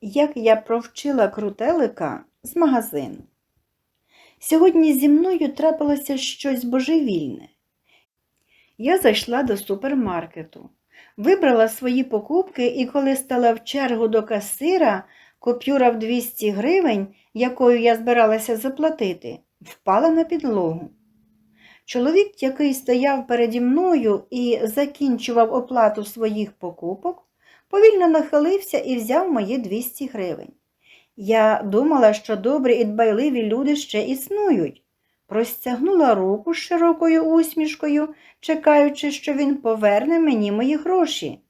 як я провчила крутелика з магазину. Сьогодні зі мною трапилося щось божевільне. Я зайшла до супермаркету, вибрала свої покупки і коли стала в чергу до касира, купюра в 200 гривень, якою я збиралася заплатити, впала на підлогу. Чоловік, який стояв переді мною і закінчував оплату своїх покупок, повільно нахилився і взяв мої 200 гривень. Я думала, що добрі і дбайливі люди ще існують. Простягнула руку з широкою усмішкою, чекаючи, що він поверне мені мої гроші.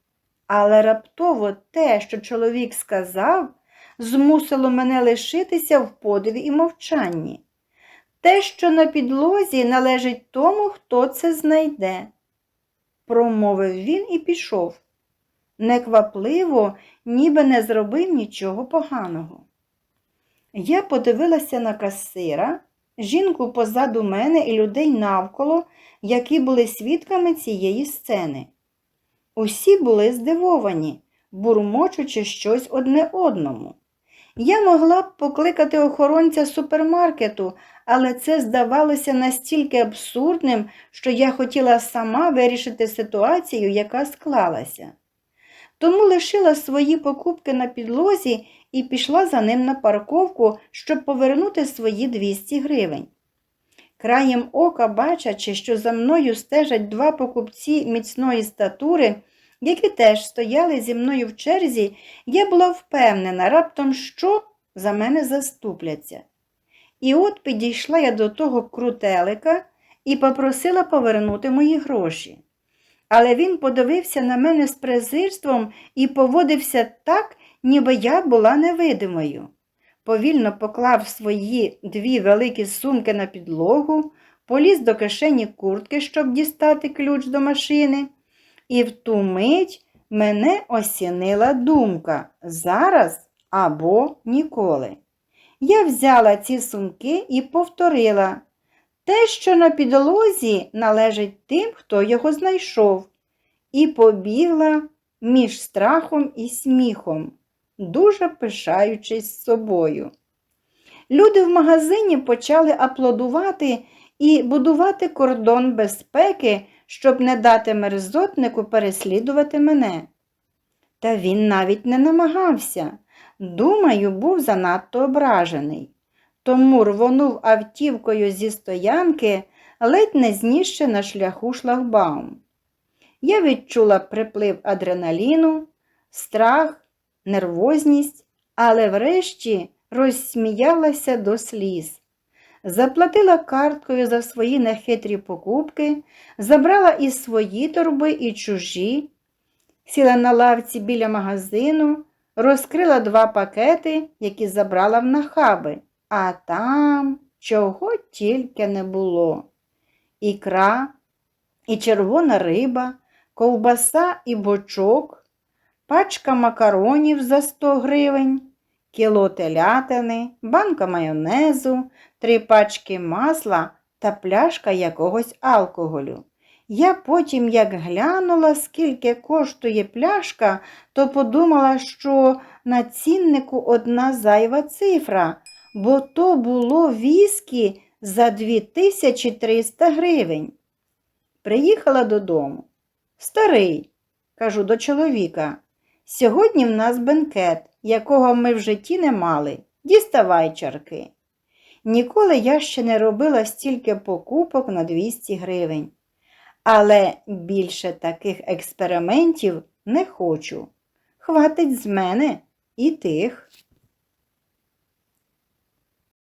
Але раптово те, що чоловік сказав, змусило мене лишитися в подиві і мовчанні. Те, що на підлозі, належить тому, хто це знайде, промовив він і пішов. Неквапливо, ніби не зробив нічого поганого. Я подивилася на касира, жінку позаду мене і людей навколо, які були свідками цієї сцени. Усі були здивовані, бурмочучи щось одне одному. Я могла б покликати охоронця супермаркету, але це здавалося настільки абсурдним, що я хотіла сама вирішити ситуацію, яка склалася. Тому лишила свої покупки на підлозі і пішла за ним на парковку, щоб повернути свої 200 гривень. Краєм ока, бачачи, що за мною стежать два покупці міцної статури, які теж стояли зі мною в черзі, я була впевнена, раптом що за мене заступляться. І от підійшла я до того крутелика і попросила повернути мої гроші. Але він подивився на мене з презирством і поводився так, ніби я була невидимою. Повільно поклав свої дві великі сумки на підлогу, поліз до кишені куртки, щоб дістати ключ до машини, і в ту мить мене осінила думка зараз або ніколи. Я взяла ці сумки і повторила те, що на підлозі належить тим, хто його знайшов, і побігла між страхом і сміхом, дуже пишаючись собою. Люди в магазині почали аплодувати і будувати кордон безпеки, щоб не дати мерзотнику переслідувати мене. Та він навіть не намагався. Думаю, був занадто ображений. Тому рвонув автівкою зі стоянки, ледь не знісши на шляху шлагбаум. Я відчула приплив адреналіну, страх, нервозність, але врешті розсміялася до сліз. Заплатила карткою за свої нехитрі покупки, забрала і свої торби, і чужі, сіла на лавці біля магазину, розкрила два пакети, які забрала в нахаби, а там чого тільки не було. Ікра, і червона риба, ковбаса і бочок, пачка макаронів за 100 гривень, кіло телятини, банка майонезу, три пачки масла та пляшка якогось алкоголю. Я потім, як глянула, скільки коштує пляшка, то подумала, що на ціннику одна зайва цифра, бо то було віскі за 2300 гривень. Приїхала додому. Старий, кажу до чоловіка, сьогодні в нас бенкет, якого ми в житті не мали. Діставай чарки. Ніколи я ще не робила стільки покупок на 200 гривень. Але більше таких експериментів не хочу. Хватить з мене і тих.